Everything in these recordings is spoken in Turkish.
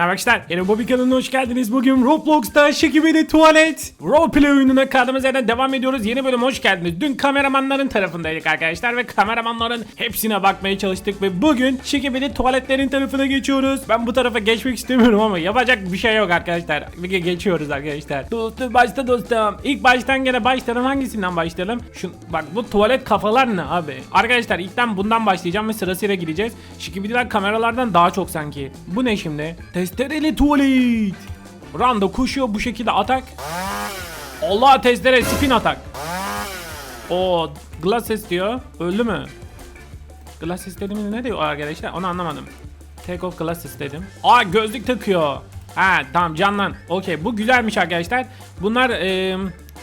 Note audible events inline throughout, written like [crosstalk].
Merhaba arkadaşlar, yeni Bobby kanalına hoş geldiniz. Bugün Roblox'ta Şekibeli Tuvalet Roleplay oyununa kaldığımız yerden devam ediyoruz. Yeni bölüm hoş geldiniz. Dün kameramanların tarafındaydık arkadaşlar ve kameramanların hepsine bakmaya çalıştık ve bugün Şekibeli Tuvaletlerin tarafına geçiyoruz. Ben bu tarafa geçmek istemiyorum ama yapacak bir şey yok arkadaşlar. Bir geçiyoruz arkadaşlar. Dostum başta dostum. İlk baştan gene başlayalım. Hangisinden başlayalım? Şu bak bu tuvalet kafalar ne abi? Arkadaşlar ilkten bundan başlayacağım ve sırasıyla gideceğiz. Şikibidiler kameralardan daha çok sanki. Bu ne şimdi? Testereli tuvalet. Randa koşuyor bu şekilde atak. Allah testere spin atak. O glasses diyor. Öldü mü? Glasses dediğimiz ne diyor arkadaşlar? Onu anlamadım. Take off glasses dedim. Aa gözlük takıyor. Ha tamam canlan. Okey bu güzelmiş arkadaşlar. Bunlar eee,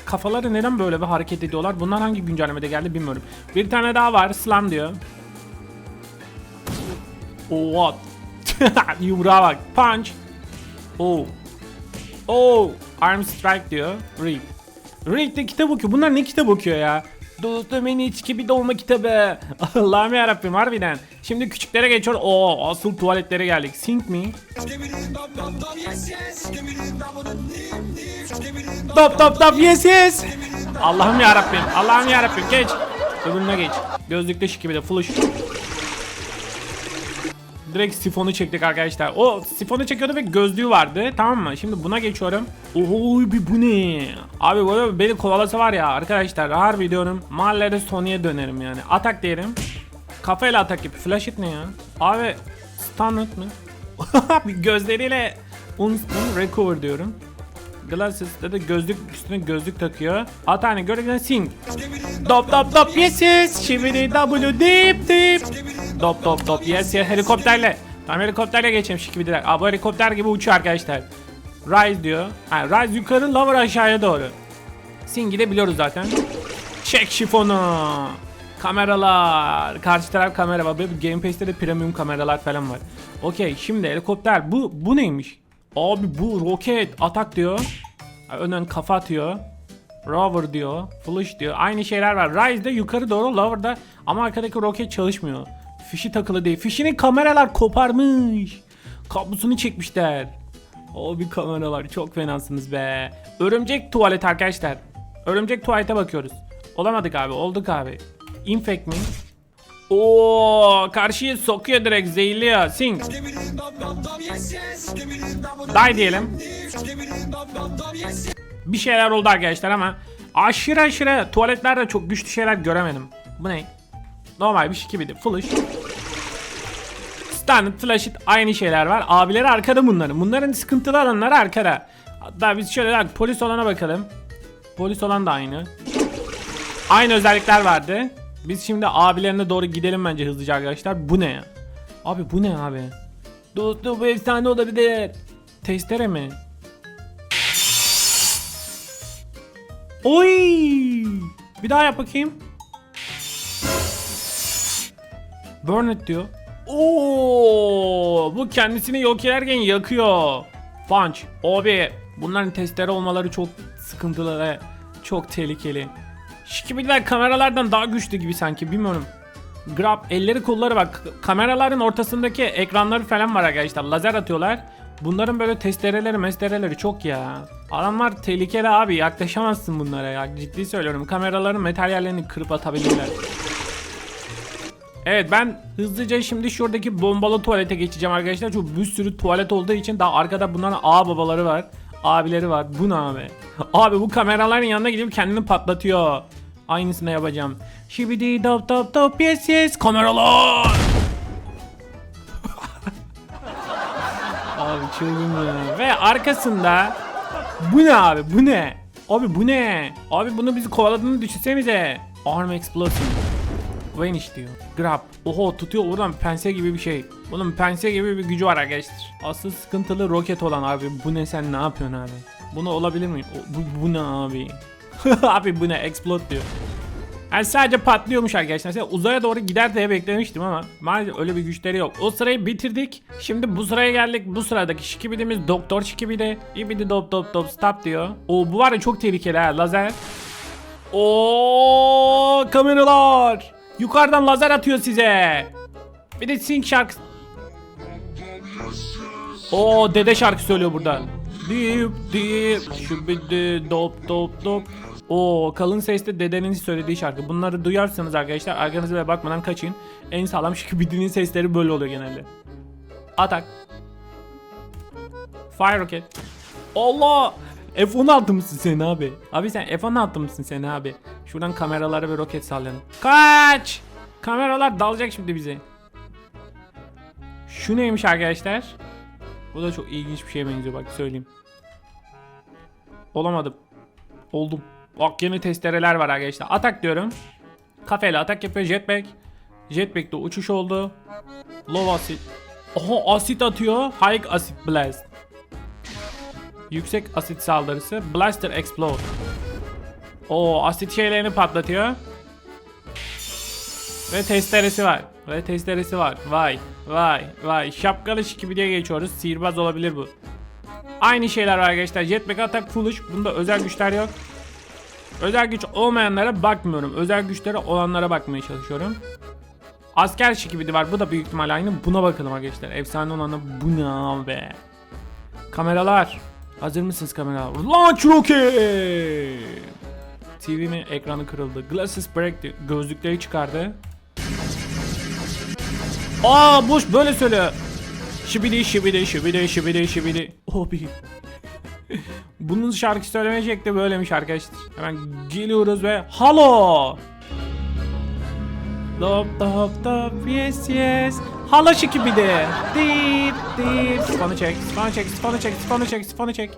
kafaları neden böyle bir hareket ediyorlar? Bunlar hangi güncellemede geldi bilmiyorum. Bir tane daha var. Slam diyor. Oh what? [laughs] Yumruğa bak. Punch. Oh. Oh. Arm strike diyor. Read. Read de kitap okuyor. Bunlar ne kitap okuyor ya? Dostum en iç gibi dolma kitabı. [laughs] Allah'ım yarabbim harbiden. Şimdi küçüklere geçiyor. Oo asıl tuvaletlere geldik. Sink me. Top top top yes yes. Allah'ım yarabbim. Allah'ım yarabbim geç. Öbürüne geç. Gözlükte şık gibi de flush. Direkt sifonu çektik arkadaşlar. O sifonu çekiyordu ve gözlüğü vardı. Tamam mı? Şimdi buna geçiyorum. Oho bir bu ne? Abi böyle beni kovalasa var ya arkadaşlar harbi diyorum. Mahallede Sony'e dönerim yani. Atak diyelim. Kafayla atak gibi. Flash it ne ya? Abi stunned mı? [laughs] gözleriyle un, un recover diyorum. Glasses'te de gözlük üstüne gözlük takıyor. Atane görürken sing. Dop dop dop yes yes. Şibidi W dip dip. Dop dop dop yes yes. Helikopterle. Tamam helikopterle geçelim şikibidiler. Aa bu helikopter gibi uçuyor arkadaşlar. Rise diyor. Ha, rise yukarı lower aşağıya doğru. Sing'i de biliyoruz zaten. Çek şifonu. Kameralar. Karşı taraf kamera var. Game Pass'te de premium kameralar falan var. Okey şimdi helikopter. Bu bu neymiş? Abi bu roket atak diyor. Önden kafa atıyor. Rover diyor. Flash diyor. Aynı şeyler var. Rise'de yukarı doğru Lower'da ama arkadaki roket çalışmıyor. Fişi takılı değil. Fişinin kameralar koparmış. Kablosunu çekmişler. Abi kameralar çok fenasınız be. Örümcek tuvalet arkadaşlar. Örümcek tuvalete bakıyoruz. Olamadık abi. Olduk abi. Infect mi? Oo, karşıyı sokuyor direkt zehirliyor. Sing. Die diyelim. Bir şeyler oldu arkadaşlar ama aşırı aşırı tuvaletlerde çok güçlü şeyler göremedim. Bu ne? Normal bir şey gibiydi. Flash. Standard flash it aynı şeyler var. Abileri arkada bunların. Bunların sıkıntılı alanları arkada. Hatta biz şöyle bak polis olana bakalım. Polis olan da aynı. Aynı özellikler vardı. Biz şimdi abilerine doğru gidelim bence hızlıca arkadaşlar. Bu ne ya? Abi bu ne abi? Dostum bu efsane olabilir. Testere mi? Oy! Bir daha yap bakayım. Burn it diyor. Oo! Bu kendisini yok ederken yakıyor. Punch. Abi bunların testere olmaları çok sıkıntılı ve çok tehlikeli. Şikibidiler kameralardan daha güçlü gibi sanki bilmiyorum. Grab elleri kolları bak kameraların ortasındaki ekranları falan var arkadaşlar lazer atıyorlar. Bunların böyle testereleri mestereleri çok ya. Adamlar tehlikeli abi yaklaşamazsın bunlara ya ciddi söylüyorum kameraların materyallerini kırıp atabilirler. Evet ben hızlıca şimdi şuradaki bombalı tuvalete geçeceğim arkadaşlar. Çünkü bir sürü tuvalet olduğu için daha arkada bunların ağ babaları var. Abileri var. Bu ne abi? Abi bu kameraların yanına gidip kendini patlatıyor. Aynısını yapacağım. Şibidi dop dop dop yes yes kameralar. [laughs] abi çılgın ya. Ve arkasında bu ne abi bu ne? Abi bu ne? Abi bunu bizi kovaladığını düşünsenize. Arm explosion. Vanish diyor. Grab. Oho tutuyor oradan pense gibi bir şey. Bunun pense gibi bir gücü var arkadaşlar. Asıl sıkıntılı roket olan abi. Bu ne sen ne yapıyorsun abi? Bunu olabilir mi? Bu, bu ne abi? [laughs] abi bu ne? Explode diyor. Yani sadece patlıyormuş arkadaşlar. Sen uzaya doğru gider diye beklemiştim ama maalesef öyle bir güçleri yok. O sırayı bitirdik. Şimdi bu sıraya geldik. Bu sıradaki şikibidimiz Doktor Şikibidi. İbidi dop dop dop stop diyor. O bu var ya çok tehlikeli ha lazer. O kameralar. Yukarıdan lazer atıyor size. Bir de Sing şarkısı. Oo dede şarkı söylüyor burada. Dip dip şubidi dop dop dop. Oo kalın sesle dedenin söylediği şarkı. Bunları duyarsanız arkadaşlar arkanıza bakmadan kaçın. En sağlam [laughs] şubidinin sesleri böyle oluyor genelde. Atak. Fire rocket. Allah! F16 mısın sen abi? Abi sen F16 mısın sen abi? Şuradan kameralara ve roket sallayalım. Kaç! Kameralar dalacak şimdi bize. Şu neymiş arkadaşlar? Bu da çok ilginç bir şeye benziyor bak söyleyeyim. Olamadım. Oldum. Bak yeni testereler var arkadaşlar. Atak diyorum. Kafeyle atak yapıyor jetpack. Jetpack'te uçuş oldu. Low asit. Oha asit atıyor. High acid blast. Yüksek asit saldırısı. Blaster explode. O asit şeylerini patlatıyor. Ve testeresi var. Ve testeresi var. Vay vay vay. Şapkalı gibi diye geçiyoruz. Sihirbaz olabilir bu. Aynı şeyler var arkadaşlar. Jetpack atak foolish. Bunda özel güçler yok. Özel güç olmayanlara bakmıyorum. Özel güçleri olanlara bakmaya çalışıyorum. Asker şikibidi var. Bu da büyük ihtimal aynı. Buna bakalım arkadaşlar. Efsane olanı bu ne abi? Kameralar. Hazır mısınız kameralar? Launch rocket! TV'min ekranı kırıldı. Glasses break diyor. Gözlükleri çıkardı. Aa Bush böyle söylüyor. Şibidi şibidi şibidi şibidi şibidi. Abi. Bunun şarkı söyleme şekli böylemiş arkadaşlar. Hemen geliyoruz ve Halo. Dop dop dop yes yes. Halo şikibidi. Dip dip. Sifonu çek, sifonu çek, sifonu çek, sifonu çek, sifonu çek.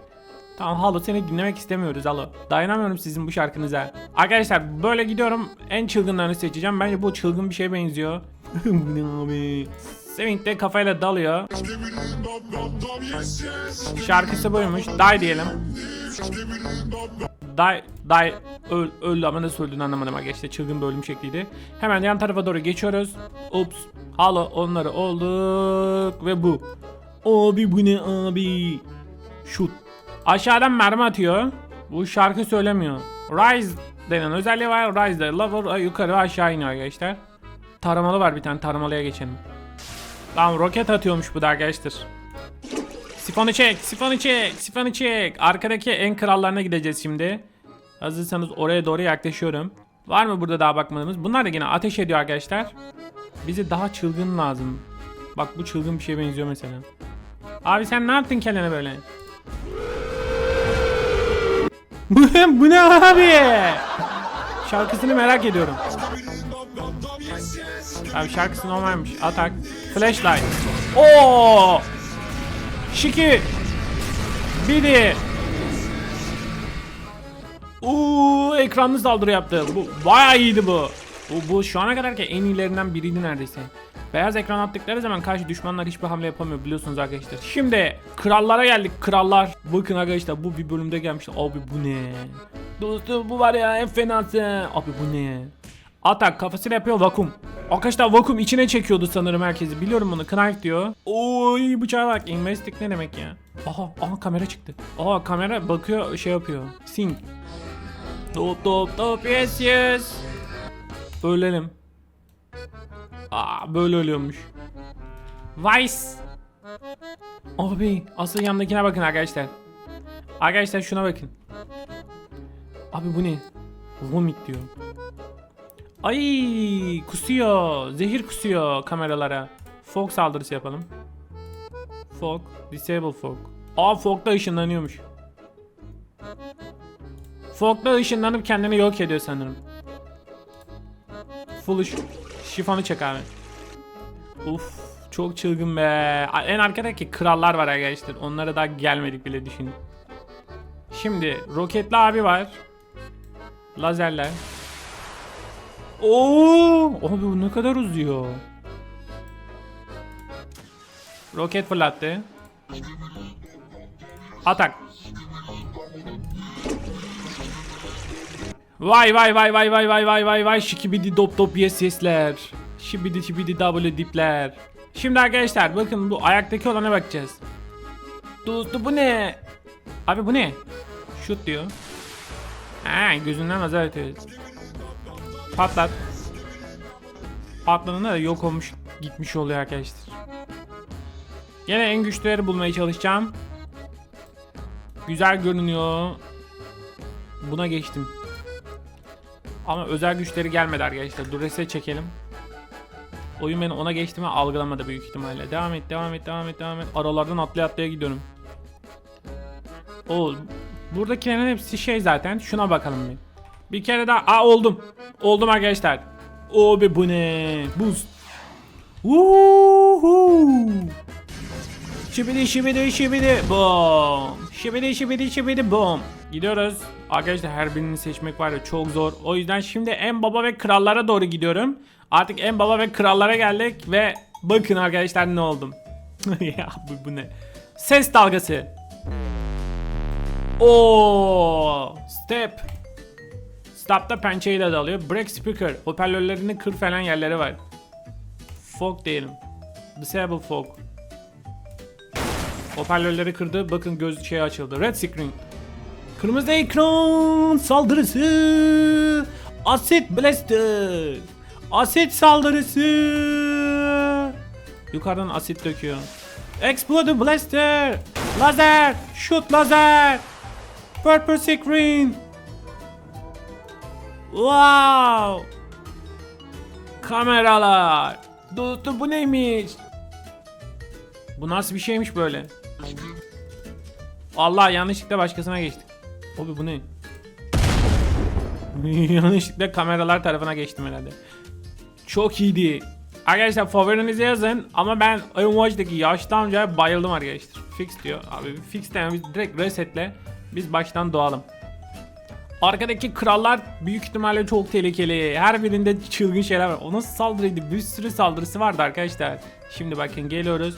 Tamam Halo seni dinlemek istemiyoruz Halo. Dayanamıyorum sizin bu şarkınıza. Arkadaşlar böyle gidiyorum. En çılgınlarını seçeceğim. Bence bu çılgın bir şeye benziyor. [laughs] Bu ne abi? Swing de kafayla dalıyor. Şarkısı buymuş. Die diyelim. [laughs] Die, die, öl, öldü ama nasıl öldüğünü anlamadım arkadaşlar. Çılgın bir ölüm şekliydi. Hemen yan tarafa doğru geçiyoruz. Ups. Halo onları olduk ve bu. Abi bu ne abi? Şut. Aşağıdan mermi atıyor. Bu şarkı söylemiyor. Rise denen özelliği var. Rise de lover yukarı aşağı iniyor arkadaşlar. Taramalı var bir tane taramalıya geçelim. Tamam roket atıyormuş bu da arkadaşlar. Sifonu çek, sifonu çek, sifonu çek. Arkadaki en krallarına gideceğiz şimdi. Hazırsanız oraya doğru yaklaşıyorum. Var mı burada daha bakmadığımız? Bunlar da yine ateş ediyor arkadaşlar. Bize daha çılgın lazım. Bak bu çılgın bir şeye benziyor mesela. Abi sen ne yaptın kendine böyle? [laughs] Bu, bu ne abi? Şarkısını merak ediyorum. Abi şarkısı normalmiş. Atak. Flashlight. Oo! Şiki. Biri. Uuu ekranlı saldırı yaptı. Bu bayağı iyiydi bu. Bu, bu şu ana kadarki en iyilerinden biriydi neredeyse. Beyaz ekran attıkları zaman karşı düşmanlar hiçbir hamle yapamıyor biliyorsunuz arkadaşlar. Şimdi krallara geldik krallar. Bakın arkadaşlar bu bir bölümde gelmiş. Abi bu ne? Dostum bu var ya en fenası. Abi bu ne? Atak kafasıyla yapıyor vakum. Arkadaşlar vakum içine çekiyordu sanırım herkesi. Biliyorum bunu. Knife diyor. Oy bıçağa bak. Investing ne demek ya? Aha, aha kamera çıktı. Aha kamera bakıyor şey yapıyor. Sync. Top top top yes yes. Ölelim. Aa böyle ölüyormuş. Vice. Abi asıl yanındakine bakın arkadaşlar. Arkadaşlar şuna bakın. Abi bu ne? Vomit diyor. Ay kusuyor. Zehir kusuyor kameralara. Fog saldırısı yapalım. Fog. Disable fog. Aa fogda ışınlanıyormuş. Fogda ışınlanıp kendini yok ediyor sanırım. Full ış- şifonu çek abi. Uf çok çılgın be. En arkadaki krallar var arkadaşlar. Onlara daha gelmedik bile düşünün. Şimdi roketli abi var. Lazerler. Oo, abi bu ne kadar uzuyor. Roket fırlattı. Atak. Vay vay vay vay vay vay vay vay vay şikibidi dop dop yes yesler. Şibidi şibidi double dipler. Şimdi arkadaşlar bakın bu ayaktaki olana bakacağız. Dostu bu ne? Abi bu ne? Şut diyor. Ha gözünden azar ediyor. Patlat. Patladığında da yok olmuş gitmiş oluyor arkadaşlar. Gene en güçlüleri bulmaya çalışacağım. Güzel görünüyor. Buna geçtim. Ama özel güçleri gelmedi arkadaşlar. Dur reset çekelim. Oyun beni ona geçti mi algılamadı büyük ihtimalle. Devam et, devam et, devam et, devam et. Aralardan atlaya atlaya gidiyorum. O buradakilerin hepsi şey zaten. Şuna bakalım bir. Bir kere daha. Aa oldum. Oldum arkadaşlar. Be bu ne? Boost. Woohoo. Şibidi şibidi şibidi bom. Şibidi şibidi şibidi bom. Gidiyoruz. Arkadaşlar her birini seçmek var ya çok zor. O yüzden şimdi en baba ve krallara doğru gidiyorum. Artık en baba ve krallara geldik ve bakın arkadaşlar ne oldum. [laughs] ya bu, bu ne? Ses dalgası. Oo, step. Stop'ta pençeyle dalıyor. Break speaker. Hoparlörlerini kır falan yerleri var. Fog diyelim. Disable fog. Hoparlörleri kırdı. Bakın göz şey açıldı. Red screen. Kırmızı ekran saldırısı. Asit blaster. Asit saldırısı. Yukarıdan asit döküyor. Explode blaster. Lazer. Shoot lazer. Purple screen. Wow. Kameralar. Dostum bu neymiş? Bu nasıl bir şeymiş böyle? Allah yanlışlıkla başkasına geçtik. Abi bu ne? [laughs] yanlışlıkla kameralar tarafına geçtim herhalde. Çok iyiydi. Arkadaşlar favorinizi yazın ama ben Overwatch'taki yaşlı amcaya bayıldım arkadaşlar. Fix diyor. Abi fix de biz direkt resetle biz baştan doğalım. Arkadaki krallar büyük ihtimalle çok tehlikeli. Her birinde çılgın şeyler var. O nasıl saldırıydı? Bir sürü saldırısı vardı arkadaşlar. Şimdi bakın geliyoruz.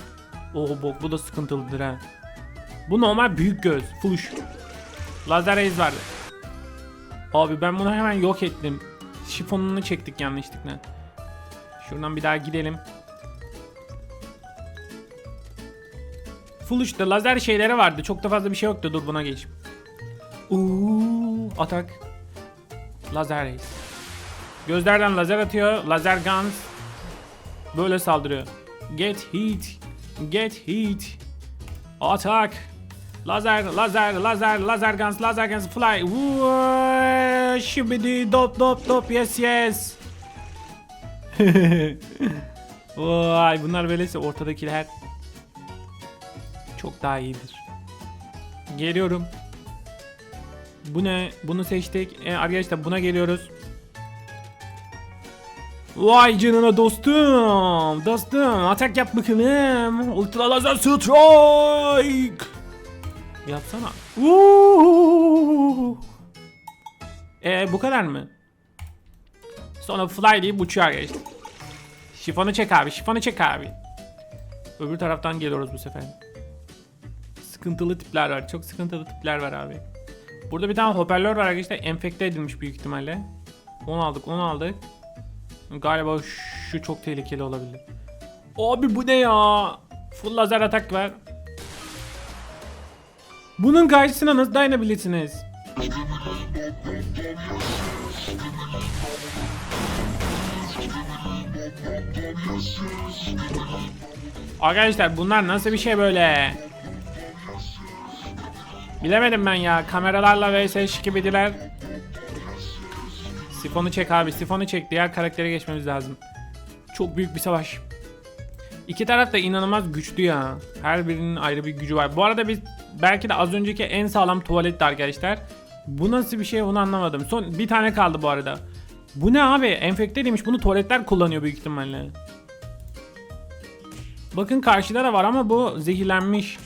Oh bok bu da sıkıntılıdır ha. Bu normal büyük göz. Flush. Lazer rays vardı. Abi ben bunu hemen yok ettim. Şifonunu çektik yanlışlıkla. Şuradan bir daha gidelim. Full işte lazer şeyleri vardı. Çok da fazla bir şey yoktu. Dur buna geç. Uuu atak. Lazer rays. Gözlerden lazer atıyor. Lazer guns. Böyle saldırıyor. Get heat. Get heat. Atak. Lazer, lazer, lazer, lazer guns, lazer guns, fly. Şibidi, dop, dop, dop, yes, yes. [laughs] Vay bunlar böyleyse ortadakiler çok daha iyidir. Geliyorum. Bu ne? Bunu seçtik. E, arkadaşlar buna geliyoruz. Vay canına dostum. Dostum atak yap bakalım. Ultra lazer strike. Yapsana. Uuu. E bu kadar mı? Sonra fly deyip uçuyor arkadaşlar. Şifonu çek abi, şifonu çek abi. Öbür taraftan geliyoruz bu sefer. Sıkıntılı tipler var, çok sıkıntılı tipler var abi. Burada bir tane hoparlör var arkadaşlar, enfekte edilmiş büyük ihtimalle. Onu aldık, onu aldık. Galiba şu çok tehlikeli olabilir. Abi bu ne ya? Full lazer atak var. Bunun karşısına nasıl dayanabilirsiniz? Arkadaşlar bunlar nasıl bir şey böyle? Bilemedim ben ya. Kameralarla vs şikibidiler. Sifonu çek abi. Sifonu çek. Diğer karaktere geçmemiz lazım. Çok büyük bir savaş. İki taraf da inanılmaz güçlü ya. Her birinin ayrı bir gücü var. Bu arada biz belki de az önceki en sağlam tuvaletti arkadaşlar. Bu nasıl bir şey onu anlamadım. Son bir tane kaldı bu arada. Bu ne abi? Enfekte demiş. Bunu tuvaletler kullanıyor büyük ihtimalle. Bakın karşıda da var ama bu zehirlenmiş.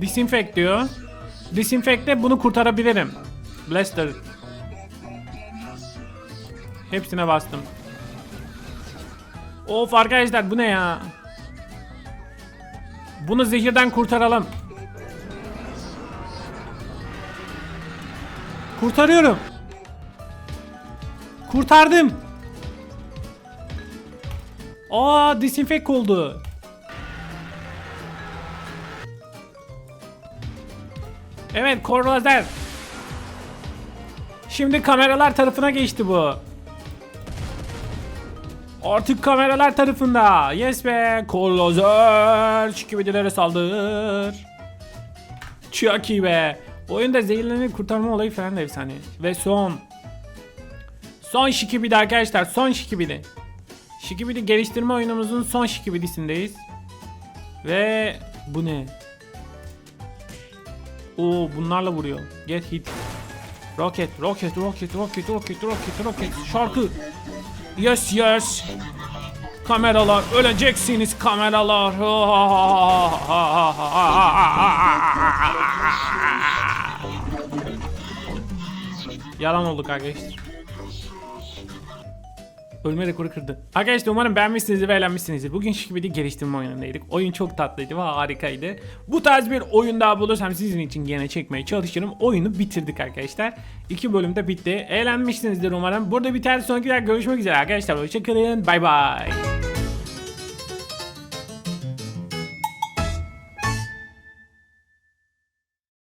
Disinfect diyor. Disinfect'te bunu kurtarabilirim. Blaster. Hepsine bastım. Of arkadaşlar bu ne ya? Bunu zehirden kurtaralım. Kurtarıyorum. Kurtardım. Aa disinfek oldu. Evet kor lazer. Şimdi kameralar tarafına geçti bu. Artık kameralar tarafında. Yes be. Kolozer. Şikibidilere saldır. Çok iyi be. Oyunda zehirlenip kurtarma olayı falan da efsane. Ve son. Son şikibidi arkadaşlar. Son şikibidi. Şikibidi geliştirme oyunumuzun son şikibidisindeyiz. Ve bu ne? Oo bunlarla vuruyor. Get hit. Rocket, rocket, rocket, rocket, rocket, rocket, rocket. Şarkı. Yes, yes. Kameralar, öleceksiniz kameralar. Yalan olduk arkadaşlar. Ölme rekoru kırdı. Arkadaşlar umarım beğenmişsinizdir ve eğlenmişsinizdir. Bugün Şikibidi geliştirme oyunundaydık. Oyun çok tatlıydı ve harikaydı. Bu tarz bir oyun daha bulursam sizin için gene çekmeye çalışırım. Oyunu bitirdik arkadaşlar. İki bölümde bitti. Eğlenmişsinizdir umarım. Burada biter. Sonraki görüşmek üzere arkadaşlar. Hoşçakalın. Bay bay.